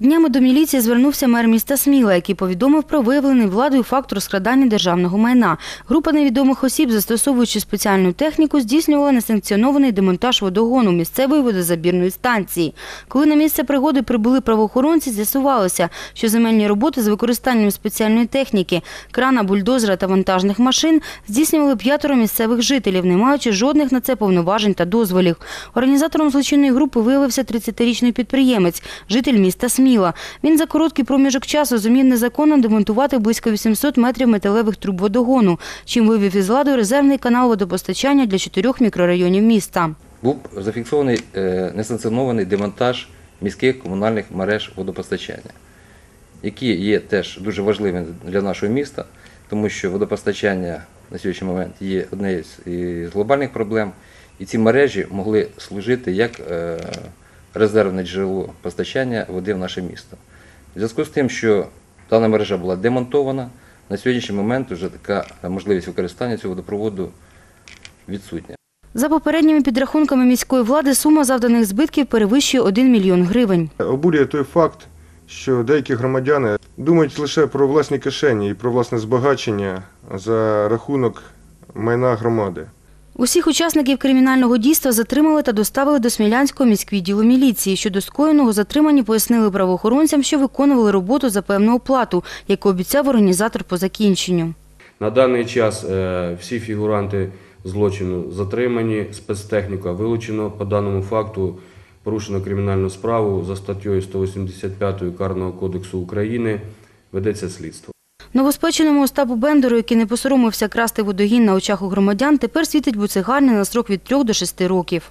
Днями до міліції звернувся мер міста Сміла, який повідомив про виявлений владою факт розкрадання державного майна. Група невідомих осіб, застосовуючи спеціальну техніку, здійснювала несанкціонований демонтаж водогону місцевої водозабірної станції. Коли на місце пригоди прибули правоохоронці, з'ясувалося, що земельні роботи з використанням спеціальної техніки, крана, бульдозера та вантажних машин здійснювали п'ятеро місцевих жителів, не маючи жодних на це повноважень та дозволів. Організатором злочинної групи виявився 30-річний підприємець, житель міста Сміла. Він за короткий проміжок часу зумів незаконно демонтувати близько 800 метрів металевих труб водогону, чим вивів із ладу резервний канал водопостачання для чотирьох мікрорайонів міста. Був зафіксований е, несанкціонований демонтаж міських комунальних мереж водопостачання, які є теж дуже важливими для нашого міста, тому що водопостачання на сьогоднішній момент є однією з глобальних проблем, і ці мережі могли служити як е, резервне джерело постачання води в наше місто. В зв'язку з тим, що дана мережа була демонтована, на сьогоднішній момент вже така можливість використання цього водопроводу відсутня. За попередніми підрахунками міської влади, сума завданих збитків перевищує 1 мільйон гривень. Обурює той факт, що деякі громадяни думають лише про власні кишені і про власне збагачення за рахунок майна громади. Усіх учасників кримінального дійства затримали та доставили до Смілянського міськвідділу міліції. Щодо скоєного затримані пояснили правоохоронцям, що виконували роботу за певну оплату, яку обіцяв організатор по закінченню. На даний час е, всі фігуранти злочину затримані, спецтехніка вилучено. По даному факту порушено кримінальну справу за статтею 185 Карного кодексу України. Ведеться слідство. Новоспеченому Остапу Бендеру, який не посоромився красти водогін на очах у громадян, тепер світить буцегарня на срок від 3 до 6 років.